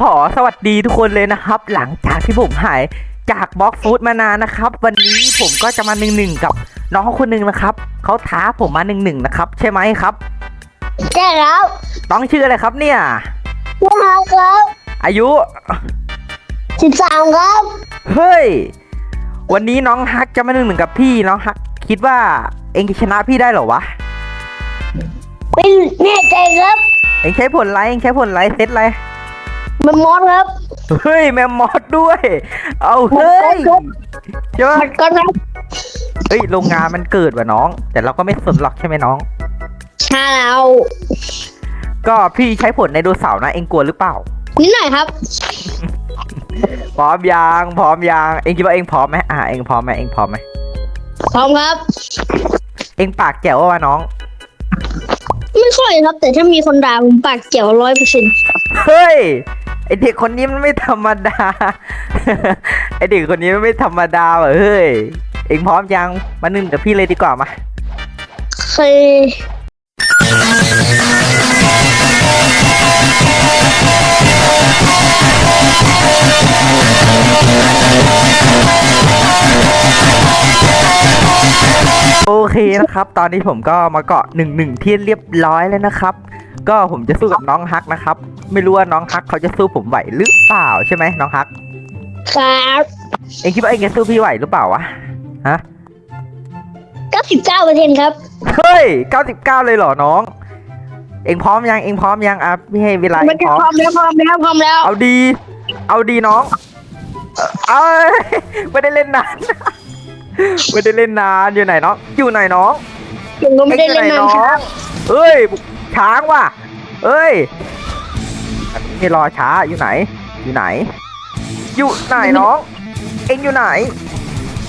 ขอสวัสดีทุกคนเลยนะครับ หลังจากที่ผมหายจากบล็อกฟูดมานานนะครับ วันนี้ผมก็จะมาหนึ่งหนึ่งกับน้องคนหนึ่งนะครับเขาท้าผมมาหนึ่งหนึ่งนะครับ ใช่ไหมครับใช่ครับต้องชื่ออะไรครับเนี่ยพี่ฮาครับ อายุสิบสามครับเฮ้ยวันนี้น้องฮักจะมาหนึ่งหนึ่งกับพี่น้องฮักคิดว่าเองจะชนะพี่ได้เหรอวะไม่แน่ใจครับ เองใช้ผลไรเองใช้ผลไรเซตไร มันมอสครับ เฮ้ยแมมมอสด้วย เอาเฮ้ยใช่ปะมันก็ครับเฮ้ยโรงงานมันเกิดว่ะน้อง แต่เราก็ไม่สนหรอกใช่ไหมน้อง ใช่แล้วก็พี่ใช้ผลในโดเสาร์นะเองกลัวหรือเปล่า นิดหน่อยครับ พร้อมยังพร้อมยังเองคิดว่าเองพร้อมไหมอ่าเองพร้อมไหมเองพร้อมไหมพร้อมครับ เองปากแจ๋วว่ะน้อง ไม่ค่อยครับ แต่ถ้ามีคนด่าผมปากเจียวร้อยเปอร์เซ็นต์เฮ้ย ไอเด็กคนนี้มันไม่ธรรมดา ไอเด็กคนนี้มันไม่ธรรมดาว่ะเฮ้ย เองพร้อมยัง มานึ่งกับพี่เลยดีกว่ามาเคยโอเคนะครับ ตอนนี้ผมก็มาเกาะหนึ่งหนึ่งที่เรียบร้อยแล้วนะครับ ก็ผมจะสู้กับน้องฮักนะครับ ไม่รู้ว่าน้องฮักเขาจะสู้ผมไหวหรือเปล่าใช่ไหมน้องฮัก ครับเองคิดว่าเองจะสู้พี่ไหวหรือเปล่าวะฮะเก้าสิบเก้าเปอร์เซ็นต์ครับ เฮ้ย 99 เลยเหรอน้อง เองพร้อมยังเองพร้อมยังอะพี่ให้เวลาเอมันงจะพร้อม พร้อมแล้วพร้อมแล้วพร้อมแล้ว เอาดี เอาดีน้อง เอ้ยไม่ได้เล่นนานไม่ได้เล่นนานอยู่ไหนน้องอยู่ไหนน้องผมก็ไม่ได้เล่นอ็งอยู่นานหครับ เอ้ยบุก ช้างว่ะเอ้ยไม่รอช้าอยู่ไหน อยู่ไหน อยู่ไหนน้อง เอ็งอยู่ไหน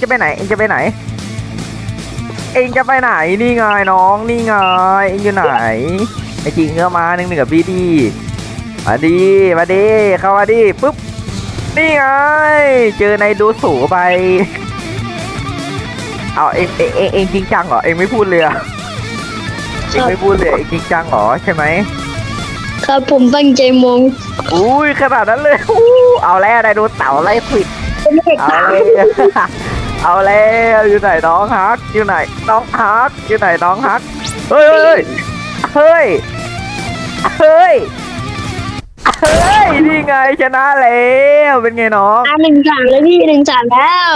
จะไปไหน เอ็งจะไปไหน เอ็งจะไปไหนนี่ไงน้องนี่ไงเอ็งอยู่ไหนไอ้จริงก็มาหนึ่งหนึ่งกับพี่ดีมาดีมาดีเข้ามาดีปุ๊บนี่ไงเจอในดูสูไปเอาเองเองเองเองจริงจังเหรอเองไม่พูดเลยอะ เองไม่พูดเลยเองจริงจังเหรอใช่ไหมครับผมตั้งใจมองอุ้ยขนาดนั้นเลยอู้เอาแล้วไดโนเสาร์ไล่ควิดเอาเลยเอาแล้วอยู่ไหนน้องฮักอยู่ไหนน้องฮักอยู่ไหนน้องฮักเฮ้ยเฮ้ยเฮ้ยเฮ้ยเฮ้ยนี่ไงชนะแล้วเป็นไงน้องอ่าหนึ่งสามแล้วพี่หนึ่งสามแล้ว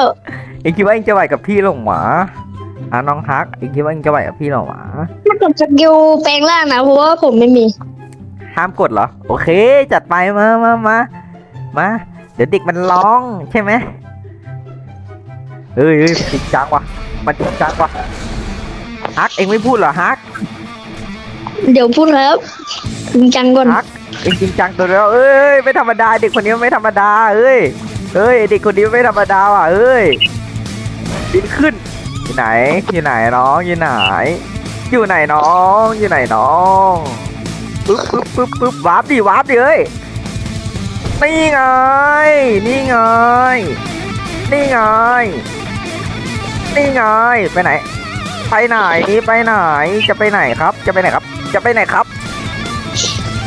เองคิดว่าเองจะไหวกับพี่หรอหมา อะน้องฮักเองคิดว่าเองจะไหวกับพี่หรอหมาถ้ากดสกิลแปลงร่างนะเพราะว่าผมไม่มี ห้ามกดเหรอ โอเค จัดไปมามามามา เดี๋ยวเด็กมันร้องใช่ไหมเฮ้ยเฮ้ยจริงจังว่ะ มันจริงจังว่ะฮักเองไม่พูดเหรอฮักเดี๋ยวพูดครับจริงจังก่อนฮักเองจริงจังตัวแล้วเอ้ยไม่ธรรมดาเด็กคนนี้ไม่ธรรมดาเอ้ยเอ้ยเด็กคนนี้ไม่ธรรมดาว่ะเอ้ยบินขึ้น อยู่ไหน อยู่ไหนน้องอยู่ไหน อยู่ไหนน้องอยู่ไหนน้องปึ๊บปึ๊บปึ๊บปึ๊บวาร์ปดิวาร์ปดิเอ้ยนี่ไงนี่ไงนี่ไงนี่ไงไปไหน ไปไหนไปไหนจะไปไหนครับ จะไปไหนครับ จะไปไหนครับ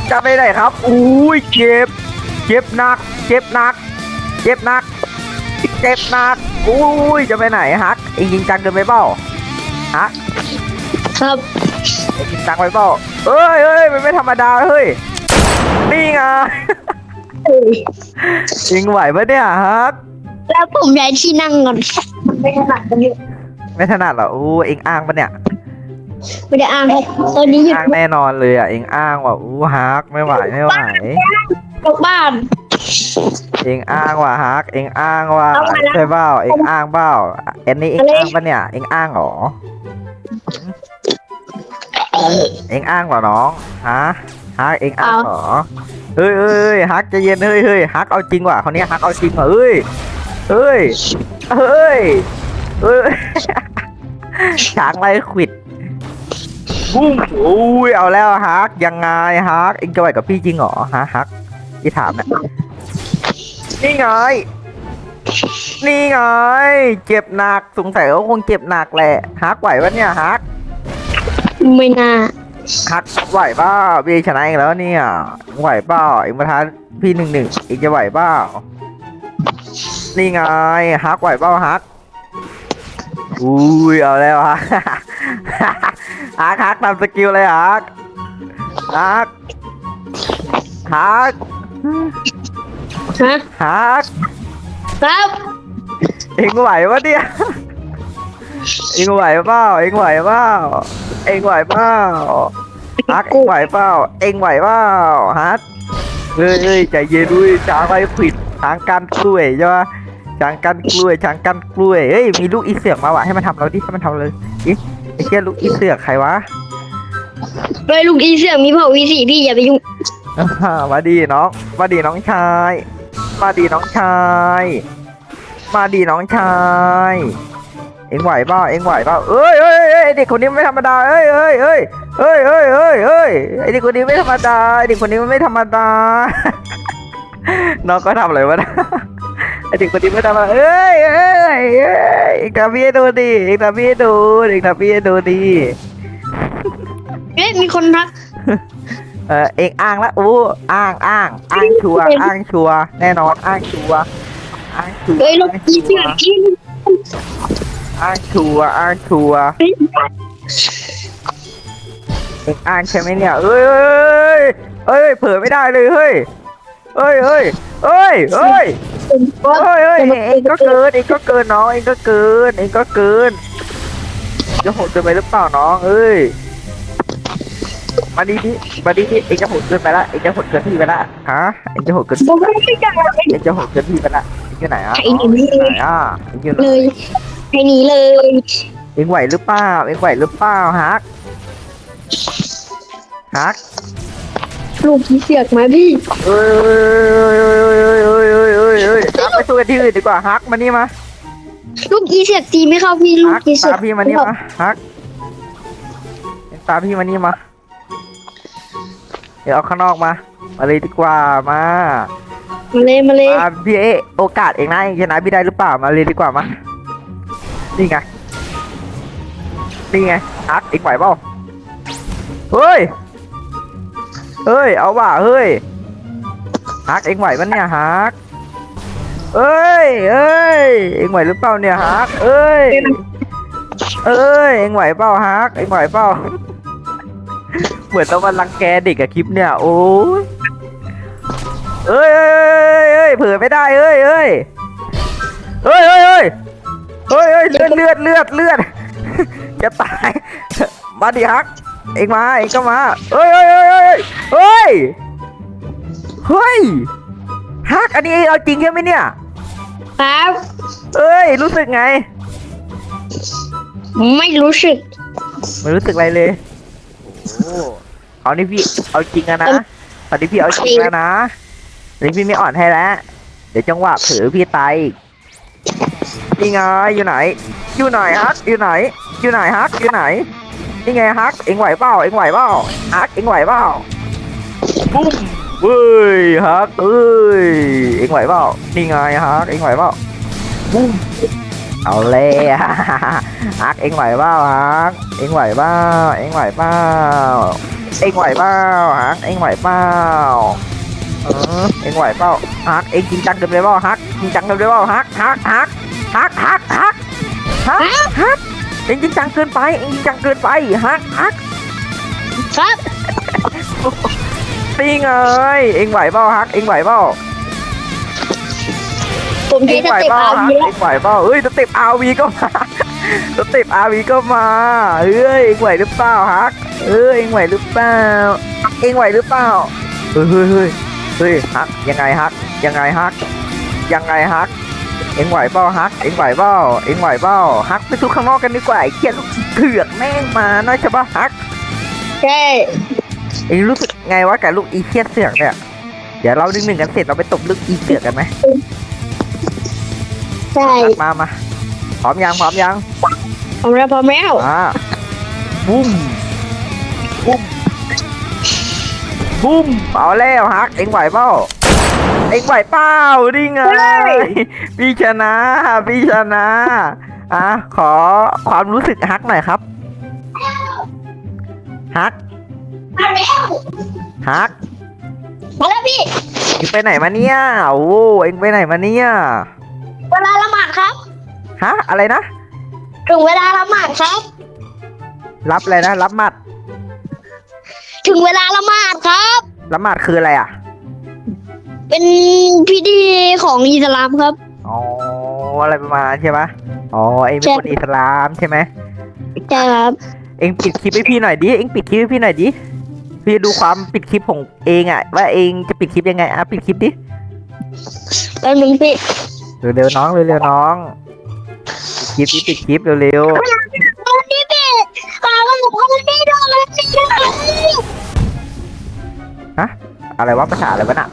จะไปไหนครับอุ้ยเจ็บ เจ็บหนัก เจ็บหนัก เจ็บหนัก เจ็บหนักอุ้ยจะไปไหนฮักเองจริงจังเกินไปเปล่าฮักครับเองจริงจังไปเปล่าเอ้ยเอ้ยมันไม่ธรรมดาเฮ้ยนี่ไงเอ้ยเองไหวปะเนี่ยฮักแล้วผมย้ายที่นั่งก่อนไม่ถนัดกันอยู่ไม่ถนัดเหรออู้เองอ้างปะเนี่ยไม่ได้อ่านครับตอนนี้หยุดอ้างแน่นอนเลยอะเองอ้างว่ะอู้ฮักไม่ไหวไม่ไหวกลับบ้าน เองอ้างว่ะฮักเองอ้างว่าเอามาแล้วใช่เปล่าเองอ้างเปล่าอันนี้เองอะไรอ้างปะเนี่ยเองอ้างเหรอเองอ้างเหรอน้องฮะฮักเองอ้างเหรอเฮ้ยเฮ้ยเฮ้ยฮักใจะเย็นเฮ้ยเฮ้ยฮักเอาจริงว่ะคนนี้ฮักเอาจริงว่ะเฮ้ยเฮ้ยเฮ้ยเฮ้ย ช้างไล่ขวิดบุ้มอุ้ยเอาแล้วฮักยังไงฮักเองจะไหวกับพี่จริงเหรอฮะฮัก ที่ถามเนี่ยนี่ไง นี่ไง เจ็บหนักสงสัยเขาคงเจ็บหนักแหละฮักไหวปะเนี่ยฮักไม่น่าฮักไหวเปล่าพี่ชนะเองแล้วเนี่ยไหวเปล่าเองมาท้าพี่หนึ่งหนึ่งเองจะไหวเปล่านี่ไงฮักไหวเปล่าฮักอุ้ยเอาแล้วฮักฮักฮักทำสกิลเลยฮักฮักฮัก ฮะฮักครับเองไหวปะเนี่ยเองไหวเปล่าเองไหวเปล่าเองไหวเปล่าฮักเองไหวเปล่าเองไหวเปล่าฮักเฮ้ยเฮ้ยใจเย็นด้วยช้างไปผิดช้างกันกล้วยใช่ปะช้างกันกล้วยช้างกันกล้วยเฮ้ยมีลูกอีเสือกมาว่ะให้มันทำเราดิให้มันทำเลยอิไอ้เชี่ยลูกอีเสือกใครวะ ไปลูกอีเสือกมีเผ่าวีสี่พี่อย่าไปยุ่งอ่า มาดีน้องมาดีน้องชาย มาดีน้องชาย มาดีน้องชาย เอ็งไหวเปล่าเอ็งไหวเปล่าเอ้ยเอ้ยเอ้ยเด็กคนนี้ไม่ธรรมดาเอ้ยเอ้ยเอ้ยเอ้ยเอ้ยเอ้ยเอ้ยไอเด็กคนนี้ไม่ธรรมดาไอเด็กคนนี้ไม่ธรรมดา น้องก็ทำอะไรวะนะไอเด็กคนนี้ไม่ธรรมดาเอ้ยเอ้ยเอ้ยเอ็งทำพี่ดูดิเอ็งทำพี่ดูเอ็งทำพี่ดูดิเอ๊ะมีคนทัก เออเองอ้างละอู้อ้างอ้างอ้างชัวร์อ้างชัวร์แน่นอนอ้างชัวร์อ้างชัวร์เฮ้ยลูกอ้างอีชัเสืวอกร์ที่อ้างชัวร์อ้างชัวร์เองอ้างใช่ไหมเนี่ยเอ้ยเอ้ยเอ้ยเผลอไม่ได้เลยเฮ้ยเอ้ยเอ้ยเอ้ยเอ้ยผมก็เอ้ยเอ้ยเองก็เกินเองก็เกินน้องเองก็เกินเองก็เกินจะโหดเกินไปหรือเปล่าน้องเอ้ย มาดีดิมาดีดิเองจะโหดเกินไปละเองจะโหดเกินพี่ไปละฮะเองจะโหดเกินผมไม่ได้จังเอ็งจะหกเกินพี่ไปละเอ็งอยู่ไหนอะไอ้หนูเอ็งอยู่ไหนอะเอ็งอยู่ไหนเลยให้หนีเลยเอ็งไหวหรือเปล่าเอ็งไหวหรือเปล่าฮักฮักลูกอีเสือกมาพี่เอ้ยเอ้ยเอ้ยเอ้ยเอ้ยเอ้ยฮักไปสู้กันที่อื่นดีกว่าฮักมานี่มาลูกอีเสือกตีไม่เข้าพี่ลูกฮักอีเสือตากพี่มานี่มาฮักเอ็งตามพี่มานี่มา เดี๋ยวเอาข้างนอกมา มาเลยดีกว่ามามาเลยมาเลยมาพี่เอะโอกาสเองนะเองชนะพี่ได้หรือเปล่ามาเลยดีกว่ามานี่ไงนี่ไงฮักเอ็งไหวเปล่าเฮ้ยเฮ้ยเอาว่ะเฮ้ยฮักเอ็งไหวปะเนี่ยฮักเอ้ยเอ้ยเอ็งไหวหรือเปล่าเนี่ยฮักเอ้ยเอ้ยเอ็งไหวเปล่าฮักเอ็งไหวเปล่า เหมือนต้องมารังแกเด็กอะคลิปเนี่ยโอ้ยเอ้ยเอ้ยเอ้ยเอ้ยเผลอไม่ได้เอ้ยเอ้ยเอ้ยเอ้ยเอ้ยเอ้ยเอ้ยเลือดเลือดเลือดเลือดจะตาย มาดิฮัก เอ็งมาเอ็งก็มาเอ้ยเอ้ยเอ้ยเอ้ยเฮ้ยเฮ้ยฮักอันนี้เอาจริงใช่ไหมเนี่ย ครับ เอ้ย รู้สึกไง ไม่รู้สึก ไม่รู้สึกอะไรเลยโอ้ เอานี่พี่เอาจริงอะนะตอนนี้พี่เอาจริงแล้วนะตอนนี้พี่ไม่อ่อนให้แล้ว เดี๋ยวจังหวะเผลอพี่ตายอีกนี่ไงอยู่ไหน อยู่ไหนฮักอยู่ไหน อยู่ไหนฮักอยู่ไหนนี่ไงฮักเอ็งไหวเปล่าเอ็งไหวเปล่าฮักเอ็งไหวเปล่าปุ้มเว้ยฮักเอ้ยเอ็งไหวเปล่านี่ไงฮักเอ็งไหวเปล่าปุ้ม เอาเลยฮักเอ็งไหวเปล่าฮักเอ็งไหวเปล่าเอ็งไหวเปล่าเอ็งไหวเปล่าฮักเอ็งไหวเปล่าเอ็งไหวเปล่าฮักเอ็งจริงจังเกินไปเปล่าฮักจริงจังเกินไปเปล่าฮักฮักฮักฮักฮักฮักฮักฮักเอ็งจริงจังเกินไปเอ็งจริงจังเกินไปฮักฮักครับนี่ไงเอ็งไหวเปล่าฮักเอ็งไหวเปล่า ผมใช้เอ็งสไหวเต็ปเปล่าอาฮักวีเอ็งไหวเปล่าเอ้ยสเต็ปอาวีก็มาสเต็ปอาวีก็มาเอ้ยเอ็งไหวหรือเปล่าฮักเอ้ยเอ็งไหวหรือเปล่าเอ็งไหวหรือเปล่าเฮ้ยเฮ้ยเฮ้ยเฮ้ยฮักยังไงฮักยังไงฮักยังไงฮักเอ็งไหวเปล่าฮักเอ็งไหวเปล่าเอ็งไหวเปล่าฮักไปสู้ข้างนอกกันดีกว่าไอ้เคียลูกเถือกแม่งมาน่าจะปะฮักใช่เอ็งรู้สึกไงวะกับลูกอีเคียเสือกเนี่ย เดี๋ยวเราหนึ่งหนึ่งกันเสร็จเราไปตบลูกอีเสือกกันไหม ใช่มามาพร้อมยังพร้อมยังผมแล้วพร้อมแล้วอ่าบุ้มบุ้มบุ้มเอาแล้วฮักเอ็งไหวเปล่าเอ็งไหวเปล่านี่ไงพี่ชนะพี่ชนะอะขอความรู้สึกฮักหน่อยครับฮักมาแล้วฮักมาแล้วพี่เอ็งไปไหนมาเนี่ยโอ้เอ็งไปไหนมาเนี่ย เวลาละหมาดครับ ฮะ อะไรนะ ถึงเวลาละหมาดครับ รับอะไรนะ รับหมัดถึงเวลาละหมาดครับ รับหมัดคืออะไรอะ เป็นพิธีของอิสลามครับ อ๋อ อะไรประมาณนั้นใช่ปะอ๋อ เอ็งเป็นใช่คนอิสลามใช่ไหม ใช่ครับ เอ็งปิดคลิปให้พี่หน่อยดิ เอ็งปิดคลิปให้พี่หน่อยดิ พี่ดูความปิดคลิปของเองอะ ว่าเองจะปิดคลิปยังไง อะ ปิดคลิปดิ แป๊บนึงพี่ เร็วๆน้องเร็วๆน้องปิดคลิปดิปิดคลิปเร็วตอนนี้พี่ขาวผมก็ไม่ได้โดนเลยพี่ๆฮะอะไรวะภาษาอะไรวะน่ะ